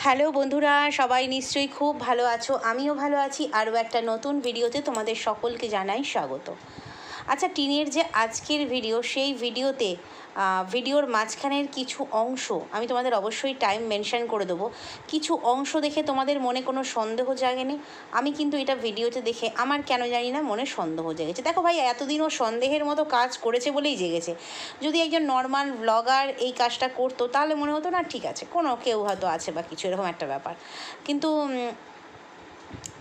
Hello বন্ধুরা, সবাই নিশ্চয়ই খুব ভালো আছো। আমিও ভালো আছি। আরও একটা নতুন ভিডিওতে তোমাদের সকলকে জানাই স্বাগত। আচ্ছা টিনের যে আজকের ভিডিও সেই ভিডিওতে ভিডিওর মাঝখানের কিছু অংশ, আমি তোমাদের অবশ্যই টাইম মেনশন করে দেবো। কিছু অংশ দেখে তোমাদের মনে কোনো সন্দেহ জাগেনি? আমি কিন্তু এটা ভিডিওতে দেখে আমার কেন জানি না মনে সন্দেহ জেগেছে। দেখো ভাই এতদিন ও সন্দেহের মতো কাজ করেছে বলেই জেগেছে। যদি একজন নর্মাল ব্লগার এই কাজটা করতো, তাহলে মনে হতো, না, ঠিক আছে, কোনো কেউ হয়তো আছে বা কিছু, এরকম একটা ব্যাপার। কিন্তু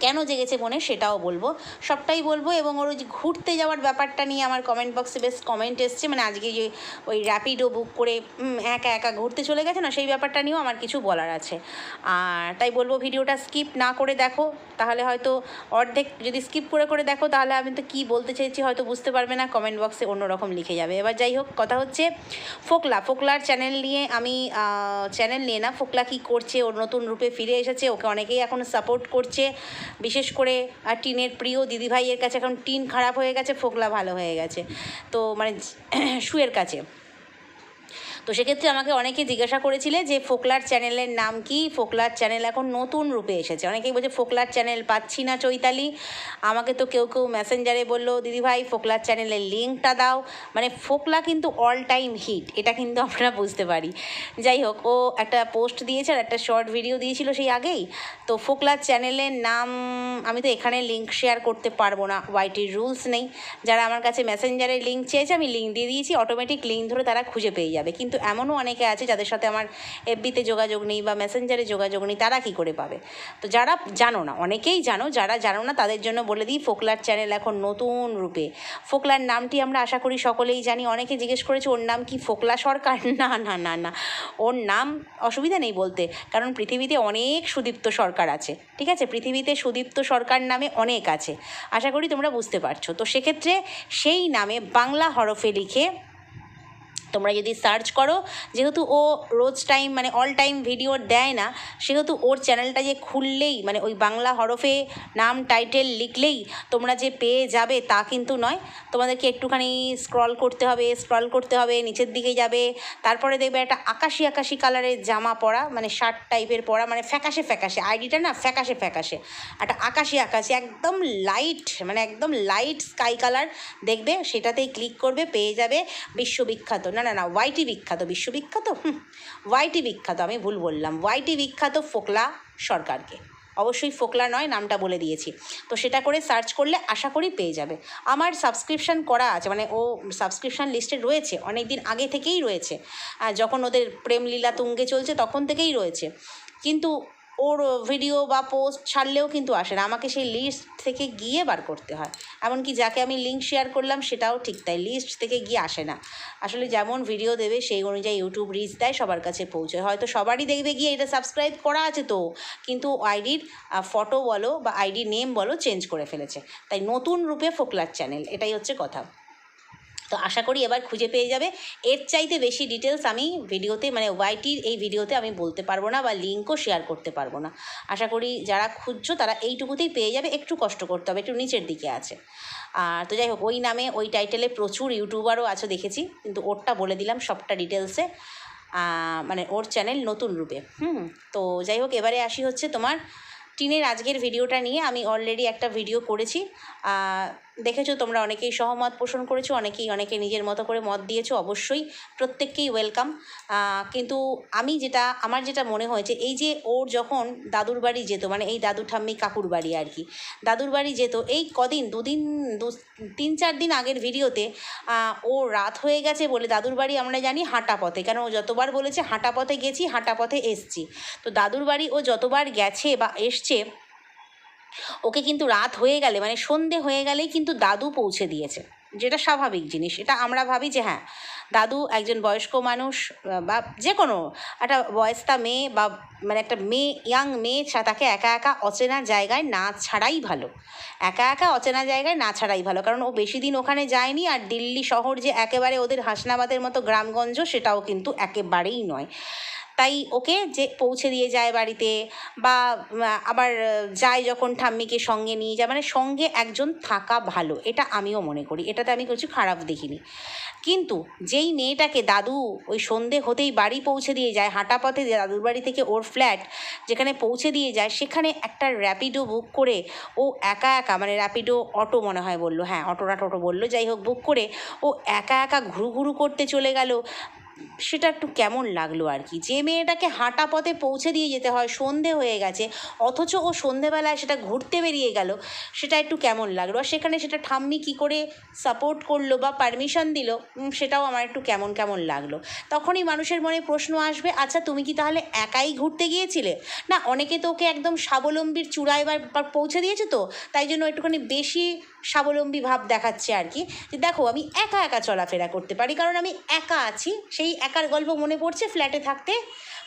কেন জেগেছে মনে সেটাও বলব। সবটাই বলব এবং ওর ওই ঘুরতে যাওয়ার ব্যাপারটা নিয়ে আমার কমেন্ট বক্সে বেশ কমেন্ট এসছে। মানে আজকে যে ওই র্যাপিডো বুক করে একা একা ঘুরতে চলে গেছে না, সেই ব্যাপারটা নিয়েও আমার কিছু বলার আছে। আর তাই বলব ভিডিওটা স্কিপ না করে দেখো, তাহলে হয়তো অর্ধেক যদি স্কিপ করে করে দেখো, তাহলে আমি তো কী বলতে চাইছি হয়তো বুঝতে পারবে না কমেন্ট বক্সে অন্যরকম লিখে যাবে। এবার যাই হোক, কথা হচ্ছে ফোকলা। ফোকলার চ্যানেল নিয়ে আমি চ্যানেল নিয়ে না, ফোকলা কী করছে, ওর নতুন রূপে ফিরে এসেছে, ওকে অনেকেই এখন সাপোর্ট করছে। বিশেষ করে আর টিনের প্রিয় দিদিভাইয়ের কাছে এখন টিন খারাপ হয়ে গেছে, ফোকলা ভালো হয়ে গেছে। তো মানে শুয়ের কাছে। তো সেক্ষেত্রে আমাকে অনেকে জিজ্ঞাসা করেছিলে যে ফোকলার চ্যানেলের নাম কি? ফোকলার চ্যানেল এখন নতুন রূপে এসেছে। অনেকেই বলছে, ফোকলার চ্যানেল পাচ্ছি না চৈতালি। আমাকে তো কেউ কেউ মেসেঞ্জারে বলল দিদিভাই ফোকলার চ্যানেলের লিঙ্কটা দাও। মানে ফোকলা কিন্তু অল টাইম হিট এটা কিন্তু আমরা বুঝতে পারি। যাই হোক, ও একটা পোস্ট দিয়েছে আর একটা শর্ট ভিডিও দিয়েছিল সেই আগেই। তো ফোকলার চ্যানেলের নাম আমি তো এখানে লিঙ্ক শেয়ার করতে পারব না ওয়াইটির রুলস নেই। যারা আমার কাছে মেসেঞ্জারে লিঙ্ক চেয়েছে, আমি লিঙ্ক দিয়ে দিয়েছি অটোমেটিক লিঙ্ক ধরে তারা খুঁজে পেয়ে যাবে। কিন্তু এমনও অনেকে আছে যাদের সাথে আমার এফবিতে যোগাযোগ নেই বা মেসেঞ্জারে যোগাযোগ নেই, তারা কি করে পাবে? তো যারা জানো না, অনেকেই জানো, যারা জানো না, তাদের জন্য বলে দিই ফোকলার চ্যানেল এখন নতুন রূপে। ফোকলার নামটি আমরা আশা করি সকলেই জানি। অনেকে জিজ্ঞেস করেছে, ওর নাম কি ফোকলা সরকার? না না না না। ওর নাম অসুবিধা নেই বলতে, কারণ পৃথিবীতে অনেক সুদীপ্ত সরকার আছে। ঠিক আছে? পৃথিবীতে সুদীপ্ত সরকার নামে অনেক আছে। আশা করি তোমরা বুঝতে পারছ। তো সেক্ষেত্রে সেই নামে বাংলা হরফে লিখে তোমরা যদি সার্চ করো, যেহেতু ও রোজ টাইম মানে অল টাইম ভিডিও দেয় না, সেহেতু ওর চ্যানেলটা যে খুললেই মানে ওই বাংলা হরফে নাম টাইটেল লিখলেই তোমরা যে পেয়ে যাবে তা কিন্তু নয়। তোমাদেরকে একটুখানি স্ক্রল করতে হবে স্ক্রল করতে হবে, নিচের দিকে যাবে। তারপরে দেখবে একটা আকাশি আকাশি কালারের জামা পরা মানে শার্ট টাইপের পরা মানে ফ্যাকাশে ফ্যাকাশে। আইডিটা না ফ্যাকাশে ফ্যাকাশে। একটা আকাশি আকাশি, একদম লাইট মানে একদম লাইট স্কাই কালার দেখবে, সেটাতেই ক্লিক করবে, পেয়ে যাবে বিশ্ববিখ্যাত। না না না ওয়াইটি বিখ্যাত বিশ্ববিখ্যাত? হুম, ওয়াইটি বিখ্যাত আমি ভুল বললাম। ওয়াইটি বিখ্যাত ফোকলা সরকারকে। অবশ্যই ফোকলা নয় নামটা বলে দিয়েছি। তো সেটা করে সার্চ করলে আশা করি পেয়ে যাবে। আমার সাবস্ক্রিপশান করা আছে মানে ও সাবস্ক্রিপশান লিস্টে রয়েছে অনেক দিন আগে থেকেই রয়েছে। যখন ওদের প্রেমলীলা তুঙ্গে চলছে তখন থেকেই রয়েছে। কিন্তু ওর ভিডিও বা পোস্ট ছাড়লেও কিন্তু আসে না। আমাকে সেই লিস্ট থেকে গিয়ে বার করতে হয়। এমনকি যাকে আমি লিঙ্ক শেয়ার করলাম, সেটাও ঠিক তাই লিস্ট থেকে গিয়ে আসে না। আসলে যেমন ভিডিও দেবে, সেই অনুযায়ী ইউটিউব রিচ দেয়, সবার কাছে পৌঁছয়। হয়তো সবারই দেখবে গিয়ে এটা সাবস্ক্রাইব করা আছে তো, কিন্তু আইডির ফটো বলো বা আইডি নেম বলো চেঞ্জ করে ফেলেছে। তাই নতুন রূপে ফোকলার চ্যানেল এটাই হচ্ছে কথা। তো আশা করি এবার খুঁজে পেয়ে যাবে। এর চাইতে বেশি ডিটেলস আমি ভিডিওতে মানে ওয়াইটির এই ভিডিওতে আমি বলতে পারব না বা লিঙ্কও শেয়ার করতে পারব না। আশা করি যারা খুঁজছো তারা এইটুকুতেই পেয়ে যাবে, একটু কষ্ট করতে হবে, একটু নিচের দিকে আছে। আর তো যাই হোক, ওই নামে, ওই টাইটেলে প্রচুর ইউটিউবারও আছে দেখেছি, কিন্তু ওরটা বলে দিলাম সবটা ডিটেলসে মানে ওর চ্যানেল নতুন রূপে। হুম, তো যাই হোক, এবারে আসি হচ্ছে তোমার টিনের আজকের ভিডিওটা নিয়ে। আমি অলরেডি একটা ভিডিও করেছি দেখেছ, তোমরা অনেকেই সহমত পোষণ করেছ, অনেকেই অনেকে নিজের মতো করে মত দিয়েছ, অবশ্যই প্রত্যেককেই ওয়েলকাম কিন্তু আমি যেটা, আমার যেটা মনে হয়েছে এই যে ওর যখন দাদুর বাড়ি যেত মানে এই দাদু ঠাম্মি কাকুর বাড়ি আর কি, দাদুর বাড়ি যেত, এই কদিন, দুদিন, দু, তিন চার দিন আগের ভিডিওতে ও রাত হয়ে গেছে বলে দাদুর বাড়ি আমরা জানি হাঁটা পথে, কেন ও যতবার বলেছে হাঁটা পথে গেছি, হাঁটা পথে এসছি। তো দাদুর বাড়ি ও যতবার গেছে বা এসছে ওকে কিন্তু রাত হয়ে গেলে মানে সন্ধে হয়ে গেলেই কিন্তু দাদু পৌঁছে দিয়েছে। যেটা স্বাভাবিক জিনিস, এটা আমরা ভাবি যে হ্যাঁ দাদু একজন বয়স্ক মানুষ বা যে কোনো একটা বয়স্তা মেয়ে বা মানে একটা মেয়ে ইয়াং মেয়ে তাকে একা একা অচেনা জায়গায় না ছাড়াই ভালো। একা একা অচেনা জায়গায় না ছাড়াই ভালো, কারণ ও বেশি দিন ওখানে যায়নি আর দিল্লি শহর যে একেবারে ওদের হাসনাবাদের মতো গ্রামগঞ্জ সেটাও কিন্তু একেবারেই নয়। তাই ওকে যে পৌঁছে দিয়ে যায় বাড়িতে বা আবার যায় যখন ঠাম্মিকে সঙ্গে নিয়ে যায় মানে সঙ্গে একজন থাকা ভালো, এটা আমিও মনে করি। এটাতে আমি কিছু খারাপ দেখিনি। কিন্তু যেই মেয়েটাকে দাদু ওই সন্ধে হতেই বাড়ি পৌঁছে দিয়ে যায় হাঁটা পথে দাদুর বাড়ি থেকে ওর ফ্ল্যাট যেখানে পৌঁছে দিয়ে যায়, সেখানে একটা র্যাপিডো বুক করে ও একা একা মানে র্যাপিডো অটো মনে হয় বলল হ্যাঁ অটোটা টোটো বলল, যাই হোক, বুক করে ও একা একা ঘুরু ঘুরু করতে চলে গেল। সেটা একটু কেমন লাগল আর কি যে মেয়েটাকে হাঁটা পথে পৌঁছে দিয়ে যেতে হয়, সন্ধে হয়ে গেছে, অথচ ও সন্ধেবেলায় সেটা ঘুরতে বেরিয়ে গেল, সেটা একটু কেমন লাগল? আর সেখানে সেটা ঠাম্মি কী করে সাপোর্ট করল বা পারমিশন দিল সেটাও আমার একটু কেমন কেমন লাগল। তখনই মানুষের মনে প্রশ্ন আসবে আচ্ছা তুমি কি তাহলে একাই ঘুরতে গিয়েছিলে? না, অনেকে তো ওকে একদম স্বাবলম্বীর চূড়ায় বা পৌঁছে দিয়েছে তো, তাই জন্য একটুখানি বেশি স্বাবলম্বী ভাব দেখাচ্ছে আর কি, যে দেখো আমি একা একা চলাফেরা করতে পারি, কারণ আমি একা আছি, সেই একার গল্প মনে পড়ছে ফ্ল্যাটে থাকতে,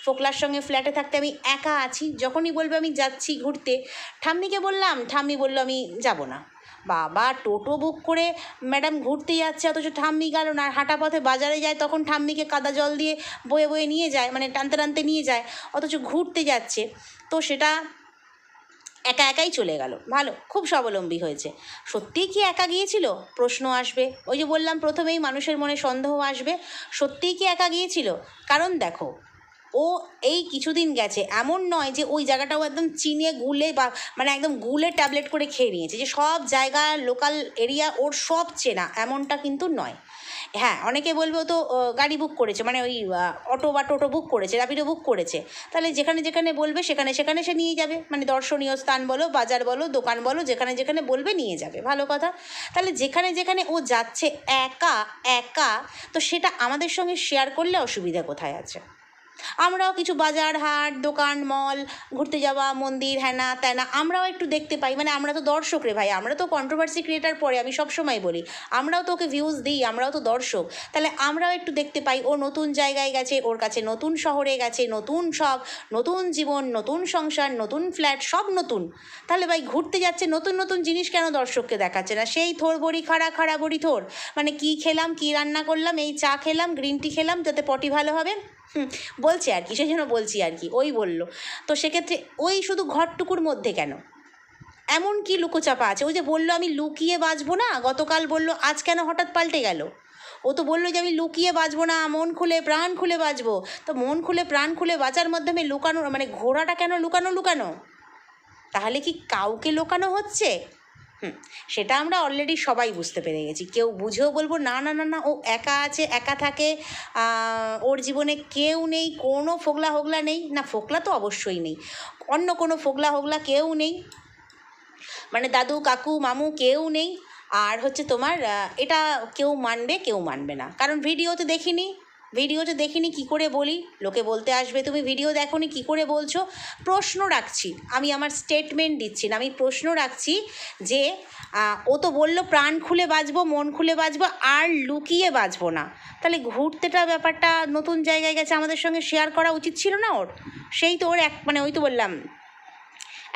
ফোকলার সঙ্গে ফ্ল্যাটে থাকতে আমি একা আছি, যখনই বলবে আমি যাচ্ছি ঘুরতে, ঠাম্মিকে বললাম, ঠাম্মি বলল আমি যাব না। বাবা, টোটো বুক করে ম্যাডাম ঘুরতে যাচ্ছে, অথচ ঠাম্মি গেল না, আর হাঁটা পথে বাজারে যায়, তখন ঠাম্মিকে কাদা জল দিয়ে বয়ে বয়ে নিয়ে যায় মানে টানতে টানতে নিয়ে যায়, অথচ ঘুরতে যাচ্ছে। তো সেটা একা একাই চলে গেল। ভালো, খুব স্বাবলম্বী হয়েছে। সত্যিই কি একা গিয়েছিল? প্রশ্ন আসবে। ওই যে বললাম, প্রথমেই মানুষের মনে সন্দেহ আসবে। সত্যিই কি একা গিয়েছিল? কারণ দেখো, ও এই কিছুদিন গেছে। এমন নয় যে ওই জায়গাটাও একদম চিনে গুলে বা মানে একদম গুলে ট্যাবলেট করে খেয়ে নিয়েছে। যে সব জায়গা, লোকাল এরিয়া ওর সব চেনা। এমনটা কিন্তু নয়। হ্যাঁ অনেকে বলবে ও তো গাড়ি বুক করেছে মানে ওই অটো বা টোটো বুক করেছে র্যাপিডো বুক করেছে। তাহলে যেখানে যেখানে বলবে, সেখানে সেখানে সে নিয়ে যাবে। মানে দর্শনীয় স্থান বলো, বাজার বলো, দোকান বলো, যেখানে যেখানে বলবে নিয়ে যাবে। ভালো কথা। তাহলে যেখানে যেখানে ও যাচ্ছে একা একা, তো সেটা আমাদের সঙ্গে শেয়ার করলে অসুবিধা কোথায় আছে? আমরাও কিছু বাজার হাট, দোকান মল ঘুরতে যাওয়া, মন্দির হ্যানা ত্যানা আমরাও একটু দেখতে পাই। মানে আমরা তো দর্শক রে ভাই, আমরা তো কন্ট্রোভার্সি ক্রিয়েটার পরে, আমি সবসময় বলি, আমরাও তো ওকে ভিউজ দিই, আমরাও তো দর্শক। তাহলে আমরাও একটু দেখতে পাই, ও নতুন জায়গায় গেছে, ওর কাছে নতুন শহরে গেছে, নতুন সব, নতুন জীবন, নতুন সংসার, নতুন ফ্ল্যাট সব নতুন। তাহলে ভাই, ঘুরতে যাচ্ছে, নতুন নতুন জিনিস কেন দর্শককে দেখাচ্ছে না? সেই থোর বড়ি, খাড়া খাড়া বড়ি থোর। মানে কি খেলাম, কি রান্না করলাম, এই চা খেলাম গ্রিন টি খেলাম, যাতে পটি ভালো হবে? হুম, বলছে আর কি সেই জন্য বলছি আর কি ওই বলল। তো সেক্ষেত্রে ওই শুধু ঘরটুকুর মধ্যে কেন? এমন কি লুকোচাপা আছে? ওই যে বলল আমি লুকিয়ে বাঁচবো না গতকাল বলল আজ কেন হঠাৎ পাল্টে গেল? ও তো বলল যে আমি লুকিয়ে বাঁচবো না মন খুলে প্রাণ খুলে বাঁচবো। তো মন খুলে প্রাণ খুলে বাঁচার মাধ্যমে লুকানো মানে ঘোড়াটা কেন লুকানো লুকানো? তাহলে কি কাউকে লুকানো হচ্ছে? হুম। সেটা আমরা অলরেডি সবাই বুঝতে পেরে গেছি। কেউ বুঝেও বলব, না না না না, ও একা আছে, একা থাকে। ওর জীবনে কেউ নেই, কোনো ফোগলা হোগলা নেই। না ফোকলা তো অবশ্যই নেই। অন্য কোনো ফোগলা হোগলা কেউ নেই। মানে দাদু, কাকু, মামু কেউ নেই। আর হচ্ছে তোমার এটা কেউ মানবে কেউ মানবে না। কারণ ভিডিওতে দেখিনি। ভিডিওতে দেখিনি, কি করে বলি? লোকে বলতে আসবে, তুমি ভিডিও দেখোনি, কি করে বলছো? প্রশ্ন রাখছি, আমি আমার স্টেটমেন্ট দিচ্ছি না, আমি প্রশ্ন রাখছি যে ও তো বলল, প্রাণ খুলে বাঁচবো মন খুলে বাঁচবো আর লুকিয়ে বাঁচবো না। তাহলে ঘুরতেটা, ব্যাপারটা নতুন জায়গায় গেছে, আমাদের সঙ্গে শেয়ার করা উচিত ছিল না ওর? সেই তো ওর এক মানে ওই তো বললাম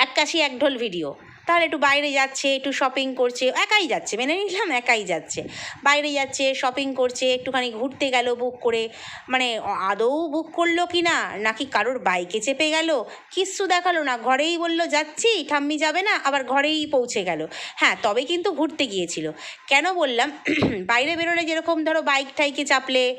এক কাশি এক ঢোল ভিডিও তাহলে একটু বাইরে যাচ্ছে, একটু শপিং করছে একাই যাচ্ছে, মেনে নিলাম একাই যাচ্ছে। বাইরে যাচ্ছে শপিং করছে, একটুখানি ঘুরতে গেল বুক করে। মানে আদৌ বুক করল কি না? নাকি কারোর বাইকে চেপে গেল? কিচ্ছু দেখাল না। ঘরেই বলল, যাচ্ছি, ঠাম্মি যাবে না। আবার ঘরেই পৌঁছে গেল। হ্যাঁ তবে কিন্তু ঘুরতে গিয়েছিল। কেন বললাম, বাইরে বেরোলে যেরকম ধরো বাইক টাইকে চাপলে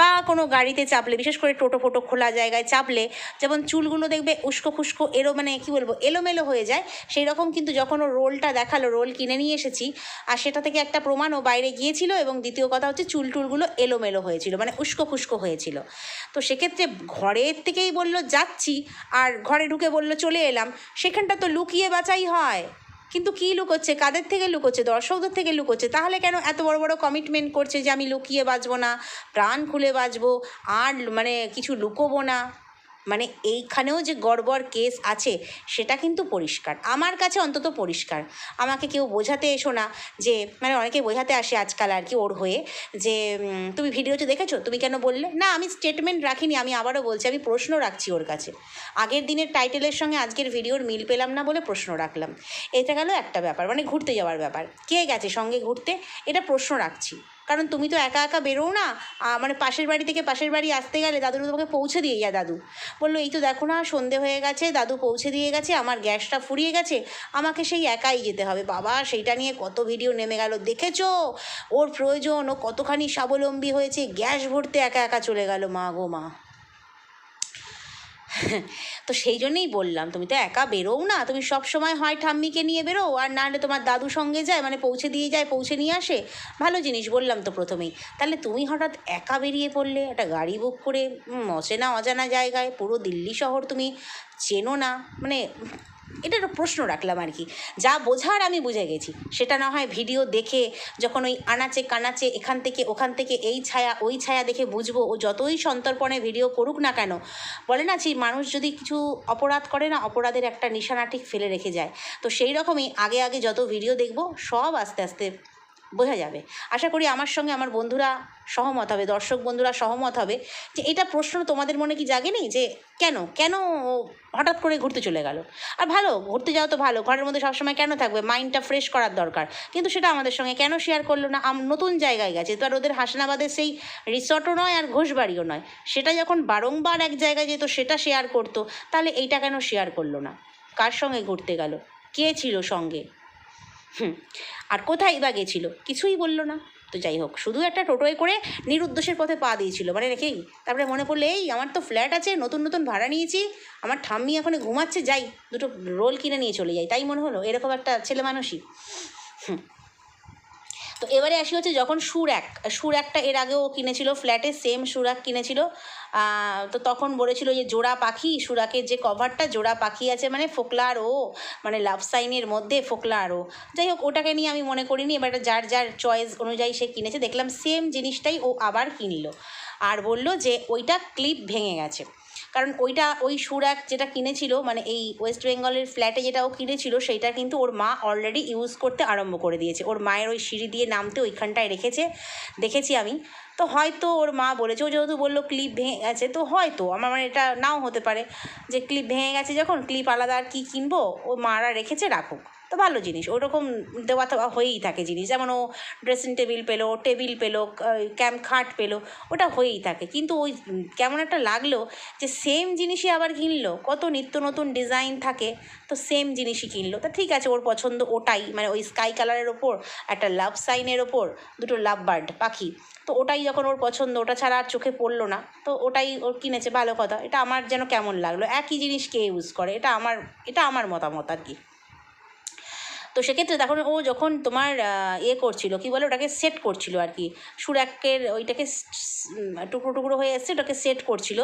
বা কোনো গাড়িতে চাপলে, বিশেষ করে টোটো ফোটো খোলা জায়গায় চাপলে, যেমন চুলগুলো দেখবে উস্কো খুস্কো এলো মানে কি বলব, এলোমেলো হয়ে যায়। সেই রকম কিন্তু যখন ও রোলটা দেখাল, রোল কিনে নিয়ে এসেছি, আর সেটা থেকে একটা প্রমাণ ও বাইরে গিয়েছিল এবং দ্বিতীয় কথা হচ্ছে চুল টুলগুলো এলোমেলো হয়েছিল মানে উস্কো খুস্কো হয়েছিল। তো সেক্ষেত্রে ঘরের থেকেই বলল, যাচ্ছি। আর ঘরে ঢুকে বলল, চলে এলাম। সেখানটা তো লুকিয়ে বাঁচাই হয়। কিন্তু কী লুকোচ্ছে? কাদের থেকে লুকোচ্ছে? দর্শকদের থেকে লুকোচ্ছে? তাহলে কেন এত বড় বড় কমিটমেন্ট করছে যে আমি লুকিয়ে বাঁচবো না? প্রাণ খুলে বাঁচবো? আর মানে কিছু লুকোবো না? মানে এইখানেও যে গড়বড় কেস আছে, সেটা কিন্তু পরিষ্কার। আমার কাছে অন্তত পরিষ্কার। আমাকে কেউ বোঝাতে এসো না যে মানে অনেকে বোঝাতে আসে আজকাল আর কি ওর হয়ে যে তুমি ভিডিওতে দেখেছ? তুমি কেন বললে? না, আমি স্টেটমেন্ট রাখিনি, আমি আবারও বলছি, আমি প্রশ্ন রাখছি ওর কাছে। আগের দিনের টাইটেলের সঙ্গে আজকের ভিডিওর মিল পেলাম না বলে প্রশ্ন রাখলাম। এটা গেল একটা ব্যাপার মানে ঘুরতে যাওয়ার ব্যাপার। কে গেছে সঙ্গে ঘুরতে? এটা প্রশ্ন রাখছি। কারণ তুমি তো একা একা বেরোও না। মানে পাশের বাড়ি থেকে পাশের বাড়ি আসতে গেলে দাদু তোমাকে পৌঁছে দিয়ে যা দাদু। বলল, এই তো দেখো না, সন্ধে হয়ে গেছে, দাদু পৌঁছে দিয়ে গেছে, আমার গ্যাসটা ফুরিয়ে গেছে, আমাকে সেই একাই যেতে হবে। বাবা, সেইটা নিয়ে কত ভিডিও নেমে গেল। দেখেছ? ওর প্রয়োজন, ও কতখানি স্বাবলম্বী হয়েছে, গ্যাস ভরতে একা একা চলে গেল, মা গো, মা। তো সেই জন্যেই বললাম, তুমি তো একা বেরোও না, তুমি সব সময় হয় ঠাম্মিকে নিয়ে বেরো আর না হলে তোমার দাদু সঙ্গে যায় মানে পৌঁছে দিয়ে যায়, পৌঁছে নিয়ে আসে। ভালো জিনিস বললাম তো প্রথমেই। তাহলে তুমি হঠাৎ একা বেরিয়ে পড়লে, একটা গাড়ি বুক করে অচেনা অজানা জায়গায়, পুরো দিল্লি শহর তুমি চেনো না মানে এটা একটা প্রশ্ন রাখলাম আর কি। যা বোঝার আমি বুঝে গেছি। সেটা না হয় ভিডিও দেখে যখন ওই আনাচে কানাচে এখান থেকে ওখান থেকে এই ছায়া, ওই ছায়া দেখে বুঝব, ও যতই সন্তর্পণে ভিডিও করুক না কেন, বলে না যে মানুষ যদি কিছু অপরাধ করে না, অপরাধের একটা নিশানা ঠিক ফেলে রেখে যায়। তো সেই রকমই আগে আগে যত ভিডিও দেখব, সব আস্তে আস্তে বোঝা যাবে। আশা করি আমার সঙ্গে আমার বন্ধুরা সহমত হবে, দর্শক বন্ধুরা সহমত হবে যে এটা প্রশ্ন তোমাদের মনে কি জাগেনি যে কেন? কেন হঠাৎ করে ঘুরতে চলে গেল? আর ভালো, ঘুরতে যাও তো ভালো, ঘরের মধ্যে সবসময় কেন থাকবে? মাইন্ডটা ফ্রেশ করার দরকার। কিন্তু সেটা আমাদের সঙ্গে কেন শেয়ার করল না? আম, নতুন জায়গায় গেছে, তো আর ওদের হাসনাবাদের সেই রিসর্টও নয় আর ঘোষবাড়িও নয়। সেটা যখন বারংবার এক জায়গায় যেত, সেটা শেয়ার করতো, তাহলে এইটা কেন শেয়ার করল না? কার সঙ্গে ঘুরতে গেল? কে ছিল সঙ্গে? হুম। আর কোথায় বা গেছিল? কিছুই বলল না। তো যাই হোক, শুধু একটা টোটোয় করে নিরুদ্দেশের পথে পা দিয়েছিল। মানে রেখেই তারপরে মনে পড়ল, এই, আমার তো ফ্ল্যাট আছে, নতুন নতুন ভাড়া নিয়েছি, আমার ঠাম্মি এখন ঘুমাচ্ছে, যাই, দুটো রোল কিনে নিয়ে চলে যাই। তাই মনে হলো, এরকম একটা ছেলে মানুষই হুম। তো এবারে আসি হচ্ছে যখন সুর এক সুর একটা এর আগেও কিনেছিল ফ্ল্যাটে সেম সুরাক কিনেছিল তো তখন বলেছিল যে জোড়া পাখি, সুরাকের যে কভারটা জোড়া পাখি আছে মানে ফোকলা আর ও মানে লাভ সাইনের মধ্যে ফোকলা আর ও। যাই হোক, ওটাকে নিয়ে আমি মনে করিনি, এবার যার যার চয়েস অনুযায়ী সে কিনেছে, দেখলাম সেম জিনিসটাই ও আবার কিনলো। আর বলল যে ওইটা ক্লিপ ভেঙে গেছে। কারণ ওইটা, ওই সুরাক যেটা কিনেছিল মানে এই ওয়েস্ট বেঙ্গলের ফ্ল্যাটে যেটা ও কিনেছিল, সেইটা কিন্তু ওর মা অলরেডি ইউজ করতে আরম্ভ করে দিয়েছে। ওর মায়ের ওই সিঁড়ি দিয়ে নামতে ওইখানটায় রেখেছে, দেখেছি আমি। তো হয়তো ওর মা বলেছে, ও যেহেতু বলল ক্লিপ ভেঙে গেছে, তো হয়তো, আমার মানে এটা নাও হতে পারে যে ক্লিপ ভেঙে গেছে যখন ক্লিপ আলাদা আর কী কিনবো, ও মারা রেখেছে, রাখুক। তো ভালো জিনিস, ওরকম দেওয়া থাওয়া হয়েই থাকে জিনিস। যেমন ও ড্রেসিং টেবিল পেল টেবিল পেল ক্যাম্প খাট পেল, ওটা হয়েই থাকে। কিন্তু ওই কেমন একটা লাগল যে সেম জিনিসই আবার কিনলো, কত নিত্য নতুন ডিজাইন থাকে, তো সেম জিনিসই কিনলো। তা ঠিক আছে, ওর পছন্দ ওটাই মানে ওই স্কাই কালারের ওপর, একটা লাভ সাইনের ওপর, দুটো লাভ বার্ড পাখি, তো ওটাই যখন ওর পছন্দ, ওটা ছাড়া আর চোখে পড়ল না, তো ওটাই ওর কিনেছে, ভালো কথা। এটা আমার যেন কেমন লাগল, একই জিনিস কে ইউজ করে, এটা আমার এটা আমার মতামত আর কি। তো সেক্ষেত্রে তখন ও যখন তোমার ইয়ে করছিল, কি বলে ওটাকে সেট করছিল আর কি, সুরাকের ওইটাকে টুকরো টুকরো হয়ে এসছে ওটাকে সেট করছিল,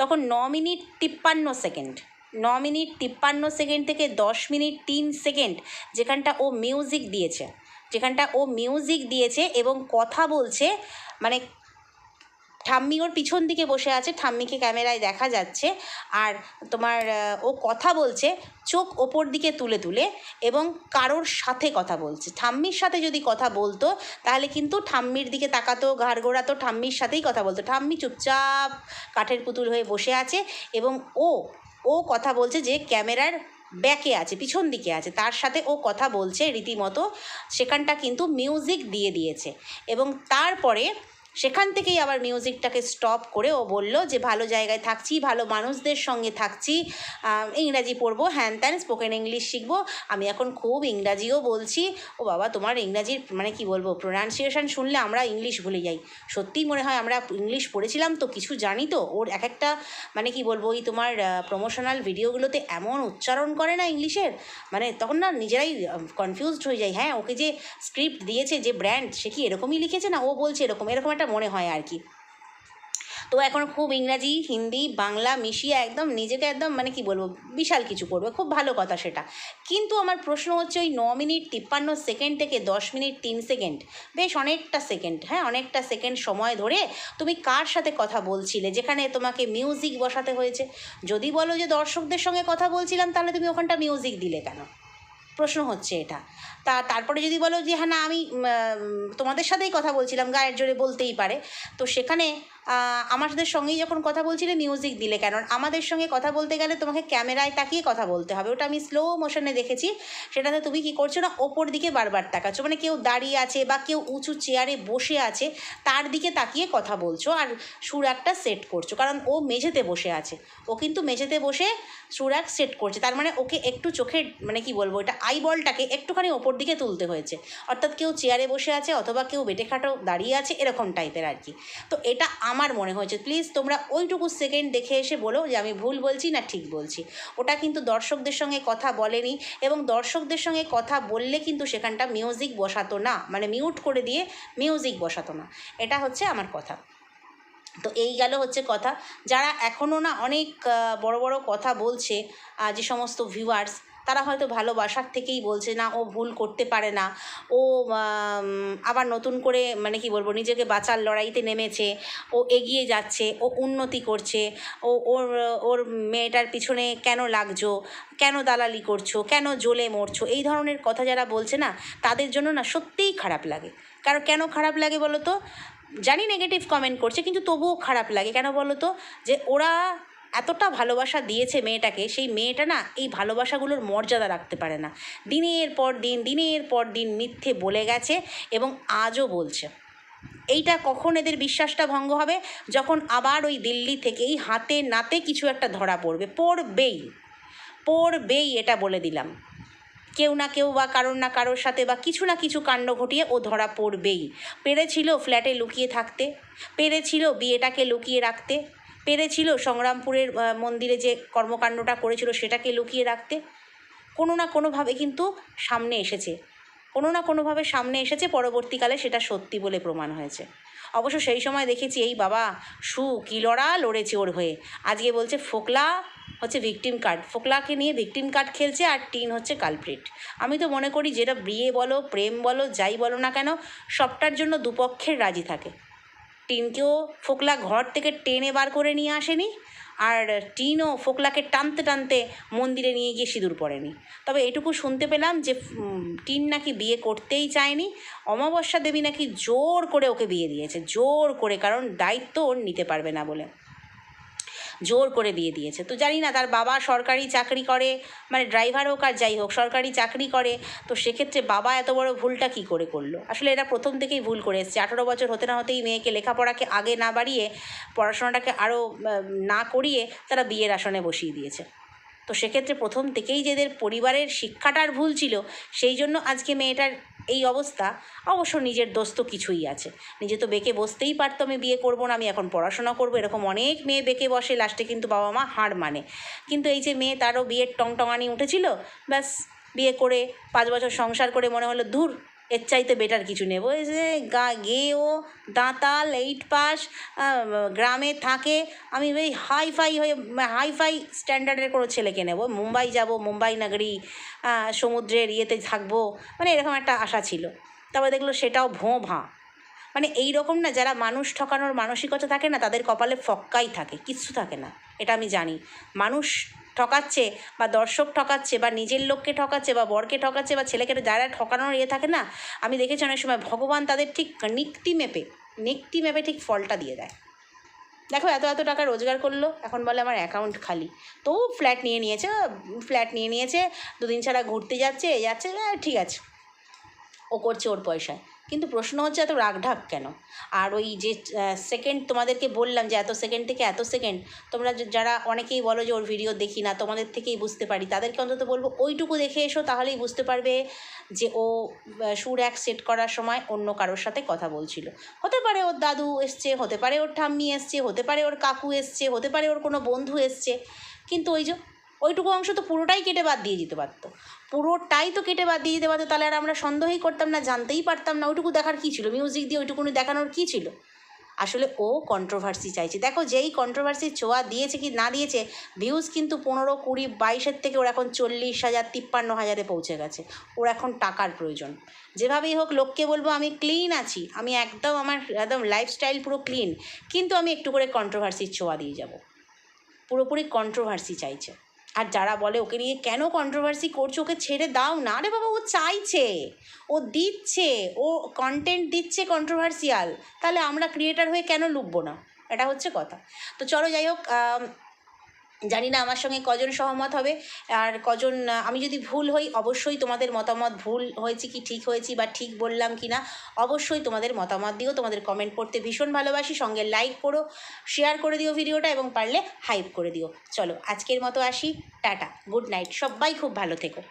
তখন ন মিনিট তিপ্পান্ন সেকেন্ড, ন মিনিট তিপ্পান্ন সেকেন্ড থেকে দশ মিনিট তিন সেকেন্ড যেখানটা ও মিউজিক দিয়েছে, যেখানটা ও মিউজিক দিয়েছে এবং কথা বলছে মানে ঠাম্মি ওর পিছন দিকে বসে আছে, ঠাম্মিকে ক্যামেরায় দেখা যাচ্ছে। আর তোমার ও কথা বলছে, চোখ ওপর দিকে তুলে তুলে এবং কারোর সাথে কথা বলছে। ঠাম্মির সাথে যদি কথা বলতো, তাহলে কিন্তু ঠাম্মির দিকে তাকাতো, ঘাড় ঘোরাতো, ঠাম্মির সাথেই কথা বলতো। ঠাম্মি চুপচাপ কাঠের পুতুল হয়ে বসে আছে এবং ও ও কথা বলছে যে ক্যামেরার ব্যাকে আছে, পিছন দিকে আছে। তার সাথে ও কথা বলছে রীতিমতো। সেখানটা কিন্তু মিউজিক দিয়ে দিয়েছে। এবং তারপরে সেখান থেকেই আবার মিউজিকটাকে স্টপ করে ও বলল যে, ভালো জায়গায় থাকছি, ভালো মানুষদের সঙ্গে থাকছি। ইংরাজি পড়ব, হ্যান ত্যান স্পোকেন ইংলিশ শিখব। আমি এখন খুব ইংরাজিও বলছি। ও বাবা, তোমার ইংরাজির মানে কি বলব প্রোনাউন্সিয়েশন শুনলে আমরা ইংলিশ ভুলে যাই। সত্যিই মনে হয় আমরা ইংলিশ পড়েছিলাম তো কিছু জানি তো। ওর এক একটা মানে কি বলব, ওই তোমার প্রমোশনাল ভিডিওগুলোতে এমন উচ্চারণ করে না ইংলিশের মানে তখন না নিজেরাই কনফিউজড হয়ে যায় হ্যাঁ ওকে যে স্ক্রিপ্ট দিয়েছে, যে ব্র্যান্ড সে কি এরকমই লিখেছে না? ও বলছে এরকম। এরকম একটা মনে হয় আর কি। তো এখন খুব ইংরাজি, হিন্দি, বাংলা মিশিয়ে একদম নিজেকে একদম মানে কি বলব, বিশাল কিছু করবে। খুব ভালো কথা সেটা। কিন্তু আমার প্রশ্ন হচ্ছে ওই ন মিনিট তিপ্পান্ন সেকেন্ড থেকে দশ মিনিট তিন সেকেন্ড। বেশ অনেকটা সেকেন্ড হ্যাঁ? অনেকটা সেকেন্ড সময় ধরে তুমি কার সাথে কথা বলছিলে? যেখানে তোমাকে মিউজিক বসাতে হয়েছে। যদি বলো যে দর্শকদের সঙ্গে কথা বলছিলাম, তাহলে তুমি ওখানটা মিউজিক দিলে কেন? প্রশ্ন হচ্ছে এটা। তা তারপরে যদি বলো যে হ্যাঁ না, আমি তোমাদের সাথেই কথা বলছিলাম, গায়ের জোরে বলতেই পারে। তো সেখানে আমাদের সঙ্গেই যখন কথা বলছিলে মিউজিক দিলে কেন? আমাদের সঙ্গে কথা বলতে গেলে তোমাকে ক্যামেরায় তাকিয়ে কথা বলতে হবে। ওটা আমি স্লো মোশনে দেখেছি। সেটাতে তুমি কি করছ না, ওপর দিকে বারবার তাকাচ্ছ। মানে কেউ দাঁড়িয়ে আছে বা কেউ উঁচু চেয়ারে বসে আছে, তার দিকে তাকিয়ে কথা বলছো আর সুর একটা সেট করছ। কারণ ও মেঝেতে বসে আছে। ও কিন্তু মেঝেতে বসে সুর এক সেট করছে। তার মানে ওকে একটু চোখের মানে কি বলব, এটা আই বলটাকে একটুখানি ওপর দিকে তুলতে হয়েছে। অর্থাৎ কেউ চেয়ারে বসে আছে অথবা কেউ বেটে খাটো দাঁড়িয়ে আছে, এরকম টাইপের আর কি। তো এটা আমার মনে হয়েছে। প্লিজ তোমরা ওইটুকু সেকেন্ড দেখে এসে বলো যে আমি ভুল বলছি না ঠিক বলছি। ওটা কিন্তু দর্শকদের সঙ্গে কথা বলেনি এবং দর্শকদের সঙ্গে কথা বললে কিন্তু সেখানটা মিউজিক বসাতো না। মানে মিউট করে দিয়ে মিউজিক বসাতো না। এটা হচ্ছে আমার কথা। তো এই গেল হচ্ছে কথা। যারা এখনও না অনেক বড় বড় কথা বলছে যে সমস্ত ভিউয়ার্স তারা হয়তো ভালোবাসার থেকেই বলছে না, ও ভুল করতে পারে না। ও আবার নতুন করে মানে কি বলব, নিজেকে বাঁচার লড়াইতে নেমেছে, ও এগিয়ে যাচ্ছে, ও উন্নতি করছে, ও, ওর ওর মেয়েটার পিছনে কেন লাগছো, কেন দালালি করছ, কেন জ্বলে মরছো, এই ধরনের কথা যারা বলছে না, তাদের জন্য না সত্যিই খারাপ লাগে। কারণ কেন খারাপ লাগে বলো তো জানি নেগেটিভ কমেন্ট করছে, কিন্তু তবুও খারাপ লাগে। কেন বলো তো যে ওরা এতটা ভালোবাসা দিয়েছে মেয়েটাকে, সেই মেয়েটা না এই ভালোবাসাগুলোর মর্যাদা রাখতে পারে না। দিনের পর দিন, দিনের পর দিন মিথ্যে বলে গেছে এবং আজও বলছে। এইটা কখন এদের বিশ্বাসটা ভঙ্গ হবে? যখন আবার ওই দিল্লি থেকেই হাতে নাতে কিছু একটা ধরা পড়বে। পড়বেই পড়বেই এটা বলে দিলাম। কেউ না কেউ বা কারোর না কারোর সাথে বা কিছু না কিছু কাণ্ড ঘটিয়ে ও ধরা পড়বেই। পেরেছিল ফ্ল্যাটে লুকিয়ে থাকতে, পেরেছিল বিয়েটাকে লুকিয়ে রাখতে। পেরেছিল সংগ্রামপুরের মন্দিরে যে কর্মকাণ্ডটা করেছিল সেটাকে লুকিয়ে রাখতে? কোনো না কোনোভাবে কিন্তু সামনে এসেছে। কোনো না কোনোভাবে সামনে এসেছে, পরবর্তীকালে সেটা সত্যি বলে প্রমাণ হয়েছে। অবশ্য সেই সময় দেখেছি, এই বাবা সু কি লড়া, লড়েছে ওর হয়ে। আজকে বলছে, ফোকলা হচ্ছে ভিকটিম কার্ড ফোকলাকে নিয়ে ভিকটিম কার্ড খেলছে আর টিন হচ্ছে কালপ্রিট আমি তো মনে করি, যেটা বিয়ে বলো, প্রেম বলো, যাই বলো না কেন, সবটার জন্য দুপক্ষের রাজি থাকে। টিনকেও ফোকলা ঘর থেকে টেনে বার করে নিয়ে আসেনি আর টিনও ফোকলাকে টানতে টানতে মন্দিরে নিয়ে গিয়ে সিঁদুর পড়েনি। তবে এটুকু শুনতে পেলাম যে টিন নাকি বিয়ে করতেই চায়নি। অমাবস্যা দেবী নাকি জোর করে ওকে বিয়ে দিয়েছে, জোর করে, কারণ দায়িত্ব ওর নিতে পারবে না বলে। জোর করে বিয়ে দিয়েছে। তো জানি না, তার বাবা সরকারি চাকরি করে মানে ড্রাইভার হোক আর যাই হোক, সরকারি চাকরি করে, তো সেক্ষেত্রে বাবা এত বড় ভুলটা কি করে করল? আসলে এরা প্রথম থেকেই ভুল করে এসছে। আঠারো বছর হতে না হতেই মেয়েকে লেখাপড়াকে আগে না বাড়িয়ে, পড়াশোনাটাকে আরও না করিয়ে তারা বিয়ের আসনে বসিয়ে দিয়েছে। তো সেক্ষেত্রে প্রথম থেকেই যে এদের পরিবারের শিক্ষাটার ভুল ছিল, সেই জন্য আজকে মেয়েটার এই অবস্থা। অবশ্য নিজের দোষ তো কিছুই আছে। নিজে তো বেঁকে বসতেই পারতো, আমি বিয়ে করব না, আমি এখন পড়াশোনা করব, এরকম অনেক মেয়ে বেঁকে বসে, লাস্টে কিন্তু বাবা মা হার মানে। কিন্তু এই যে মেয়ে তারও বিয়ের টংটঙানি উঠেছিল, ব্যাস, বিয়ে করে পাঁচ বছর সংসার করে মনে হলো দূর এর চাইতে বেটার কিছু নেব এই যে গা গেও দাঁতাল এইট পাস গ্রামে থাকে, আমি ওই হাই ফাই হয়ে হাই ফাই স্ট্যান্ডার্ডের কোনো ছেলেকে নেব। মুম্বাই যাব, মুম্বাই নগরী সমুদ্রের ইয়েতে থাকব মানে এরকম একটা আশা ছিল। তবে দেখল সেটাও ভোঁ ভাঁ মানে এই রকম না, যারা মানুষ ঠকানোর মানসিকতা থাকে না, তাদের কপালে ফক্কাই থাকে, কিচ্ছু থাকে না। এটা আমি জানি। মানুষ ঠকাচ্ছে বা দর্শক ঠকাচ্ছে বা নিজের লোককে ঠকাচ্ছে বা বরকে ঠকাচ্ছে বা ছেলেকে যারা ঠকানোর ইয়ে থাকে না, আমি দেখেছি অনেক সময় ভগবান তাদের ঠিক নিকটি মেপে নিকটি মেপে ঠিক ফলটা দিয়ে দেয়। দেখো এত এত টাকা রোজগার করল, এখন বলে আমার অ্যাকাউন্ট খালি। তো ফ্ল্যাট নিয়ে নিয়েছে ফ্ল্যাট নিয়ে নিয়েছে, দুদিন ছাড়া ঘুরতে যাচ্ছে, এ যাচ্ছে ঠিক আছে। ও করছে ওর পয়সায়। কিন্তু প্রশ্ন হচ্ছে এত রাগঢাক কেন? আর ওই যে সেকেন্ড তোমাদেরকে বললাম যে এত সেকেন্ড থেকে এত সেকেন্ড তোমরা যারা অনেকেই বলো যে ওর ভিডিও দেখি না, তোমাদের থেকেই বুঝতে পারি। তাদেরকে অন্তত বলব ওইটুকু দেখে এসো, তাহলেই বুঝতে পারবে যে ও সুর এক সেট করার সময় অন্য কারোর সাথে কথা বলছিল। হতে পারে ওর দাদু এসছে, হতে পারে ওর ঠাম্মি এসছে, হতে পারে ওর কাকু এসছে, হতে পারে ওর কোনো বন্ধু এসছে। কিন্তু ওই যে ওইটুকু অংশ তো পুরোটাই কেটে বাদ দিয়ে দিতে পারতো। পুরোটাই তো কেটে বাদ দিয়ে দিতে পারতো, তাহলে আর আমরা সন্দেহই করতাম না, জানতেই পারতাম না, ওইটুকু দেখার কী ছিল? মিউজিক দিয়ে ওইটুকুনি দেখানোর কী ছিল? আসলে ও কন্ট্রোভার্সি চাইছে। দেখো, যেই কন্ট্রোভার্সির ছোঁয়া দিয়েছে কি না দিয়েছে ভিউজ কিন্তু পনেরো, কুড়ি, বাইশের থেকে ওর এখন চল্লিশ হাজার, তিপ্পান্ন হাজারে পৌঁছে গেছে। ওর এখন টাকার প্রয়োজন। যেভাবেই হোক, লোককে বলব আমি ক্লিন আছি। আমি একদম আমার একদম লাইফস্টাইল পুরো ক্লিন কিন্তু আমি একটু করে কন্ট্রোভার্সির ছোঁয়া দিয়ে যাব। পুরোপুরি কন্ট্রোভার্সি চাইছে। আর যারা বলে ওকে নিয়ে কেন কন্ট্রোভার্সি করছ, ওকে ছেড়ে দাও। না রে বাবা, ও চাইছে। ও দিচ্ছে। ও কন্টেন্ট দিচ্ছে কন্ট্রোভার্সিয়াল তাহলে আমরা ক্রিয়েটার হয়ে কেন লুকবো না? এটা হচ্ছে কথা। তো চলো যাই হোক জানি না আমার সঙ্গে কজন সহমত হবে। আর কজন, আমি যদি ভুল হই, অবশ্যই তোমাদের মতামত, ভুল হয়েছি কি, ঠিক হয়েছি বা ঠিক বললাম কি না, অবশ্যই তোমাদের মতামত দিও। তোমাদের কমেন্ট পড়তে ভীষণ ভালোবাসি। সঙ্গে লাইক করো শেয়ার করে দিও ভিডিওটা এবং পারলে হাইপ করে দিও। চলো, আজকের মতো আসি। টাটা গুড নাইট সবাই খুব ভালো থেকো।